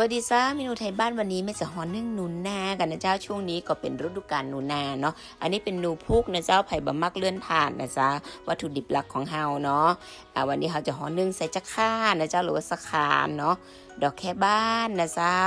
วัสดีจ้าเมนูไทยบ้านวันนี้แม่จะฮอนนึ่งหนูนากันนะเจ้าช่วงนี้ก็เป็นฤดูกาลหนูนาเนาะอันนี้เป็นหนูพุกนะเจ้าไผ่บะมักเลื่อนผ่านนะจ้าวัตถุดิบหลักของเฮาเนาะอ่าวันนี้เฮาจะฮอนนึ่งใส่จักข่านะเจ้าหรือว่าสะขานเนาะดอกแค่บ้านนะเจ้า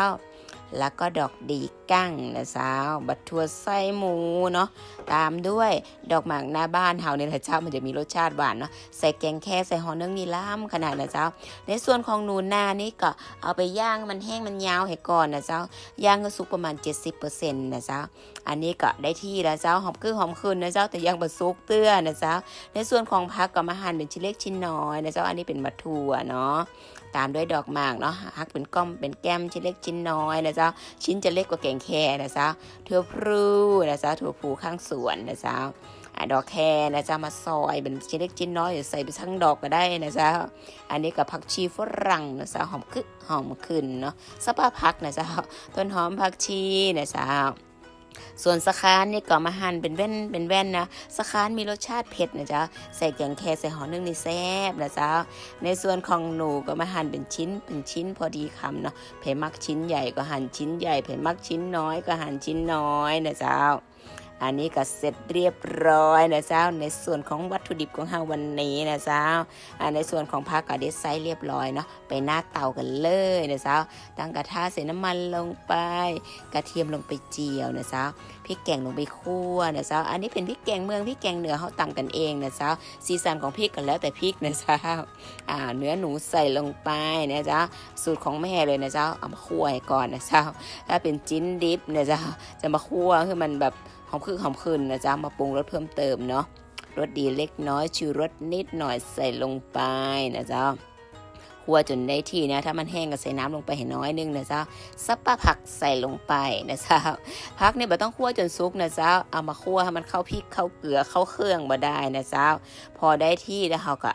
แล้วก็ดอกดีกั้งนะเจ้าบัตทัวไส้หมูเนาะตามด้วยดอกหมากหน้าบ้านเฮาเนี่ยแหละเจ้ามันจะมีรสชาติหวานเนาะใส่แกงแค่ใส่ฮอนนึ่งนี่ล้ำขนาดนะเจ้า ในส่วนของหนูนานี่ก็เอาไปย่างมันแห้งมันยาวให้ก่อนนะเจ้าย่างก็สุกประมาณ 70%นะเจ้าอันนี้ก็ได้ที่แล้วเจ้าหอมคือหอมคืนนะเจ้าแต่ยังบะซุกเตื้อนะเจ้าในส่วนของผักก็มาหั่นเป็นชิ้นเล็กชิ้นน้อยนะเจ้าอันนี้เป็นมะถั่วเนาะตามด้วยดอกหมากเนาะหักเป็นก้อมเป็นแก้มชิ้นเล็กชิ้นน้อยนะเจ้าชิ้นจะเล็กกว่าแกงแคนะเจ้าถั่วพลูนะเจ้าถั่วพลูข้างสวนนะเจ้าอะดอกแคนะจ๊ะมาซอยเป็นชิ้นเล็กชิ้นน้อยใส่ไปทั้งดอกก็ได้นะจ๊ะอันนี้กับผักชีฝรั่งนะจ๊ะหอมคึกหอมขึ้นเนาะสปาผักนะจ๊ะต้นหอมผักชีนะจ๊ะ ส่วนสคานนี่ก็มาหั่นเป็นแว่นเป็นแว่นนะสคานมีรสชาติเผ็ดนะจ๊ะใส่แกงแคใส่หอมนึ่งนี่แซ่บนะจ๊ะในส่วนของหนูก็มาหั่นเป็นชิ้นเป็นชิ้นพอดีคำเนาะเผ็มักชิ้นใหญ่ก็หั่นชิ้นใหญ่เผ็มักชิ้นน้อยก็หั่นชิ้นน้อยนะจ๊ะ อันนี้ก็เสร็จเรียบร้อยนะเจ้าในส่วนของวัตถุดิบของเราวันนี้นะเจ้าอ่าในส่วนของผักก็ได้ใส่เรียบร้อยเนาะไปหน้าเตากันเลยนะเจ้าตั้งกระทะใส่น้ำมันลงไป กระเทียมลงไปเจียวนะเจ้าพริกแกงลงไปคั่วนะเจ้าอันนี้เป็นพริกแกงเมืองพริกแกงเหนือเขาต่างกันเองนะเจ้าสีสันของพริกกันแล้วแต่พริกนะเจ้าอ่าเนื้อหนูใส่ลงไปนะเจ้าสูตรของแม่เลยนะเจ้าเอามาคั่วให้ก่อนนะเจ้าถ้าเป็นจิ้นดิบนะเจ้าจะมาคั่วคือมันแบบ หอมคือหอมขึ้นนะจ๊ะมาปรุงรสเพิ่มเติมเนาะรสดีเล็กน้อยชิวรสนิดหน่อยใส่ลงไปนะจ๊ะ คั่วจนได้ที่นะถ้ามันแห้งก็ใส่น้ำลงไปให้น้อยนึงนะเจ้าซับปะผักใส่ลงไปนะเจ้าพักเนี่ยบ่ต้องคั่วจนสุกนะเจ้าเอามาคั่วให้มันเข้าพริกเข้าเกลือเข้าเครื่องบ่ได้นะเจ้าพอได้ที่แล้วเราก็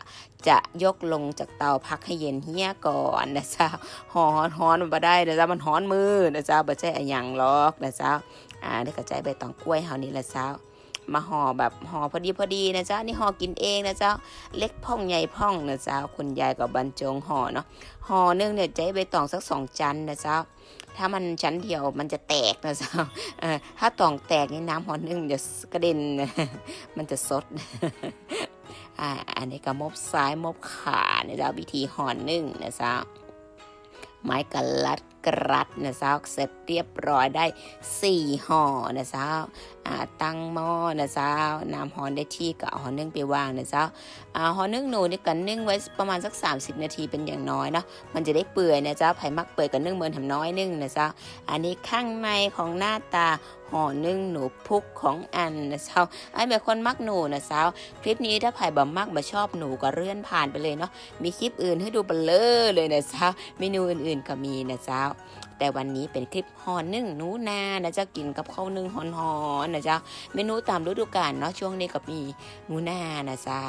จะยกลงจากเตาพักให้เย็นเฮียก่อนนะเจ้าฮ้อนฮ้อนมันบ่ได้นะเจ้ามันฮ้อนมือนะเจ้าบ่ใช่อะหยังหรอกนะเจ้าอ่าได้กระจายใบตองกล้วยเฮานี่ละเจ้า มาห่อแบบห่อพอดีพอดีนะเจ้านี่ห่อกินเองนะเจ้าเล็กพ่องใหญ่พ่องนะเจ้าคุณยายกับบรรจงห่อเนาะห่อหนึงเนี่ยใจใบตองสักสองจันนะเจ้าถ้ามันชั้นเดียวมันจะแตกนะเจ้าถ้าตองแตกนี่น้ำห่อนึ่งจะกระเด็นมันจะสดอ่าอันนี้ก็มบซ้ายมบขานะเจ้าวิธีห่อนึ่งนะเจ้าไม้กระลัด กรัดนะเจ้าเสร็จเรียบร้อยได้สี่ห่อนะเจ้าตั้งหม้อนะเจ้าน้ำหอนได้ที่ก็เอาหอนึ่งไปวางนะเจ้าอ่าหอนึ่งหนูนี่กันนึ่งไว้ประมาณสัก 30 นาทีเป็นอย่างน้อยเนาะมันจะได้เปื่อยนะเจ้าไผ่มักเปื่อยกับนึ่งเมินทำน้อยนึ่งนะเจ้าอันนี้ข้างในของหน้าตาห่อนึ่งหนูพุกของอันนะเจ้าไอ้เป็นคนมักหนูนะเจ้าคลิปนี้ถ้าไผ่บ่มักบ่ชอบหนูก็เลื่อนผ่านไปเลยเนาะมีคลิปอื่นให้ดูเบลเลอเลยนะเจ้าเมนูอื่นๆก็มีนะเาแต่วันนี้เป็นคลิปหอนึ่งหนูนานะเจ้ากินกับข้าวนึ่งหอนๆนะเจ้าเมนูตามฤดูกาลเนาะช่วงนี้ก็มีหนูนานะจ้า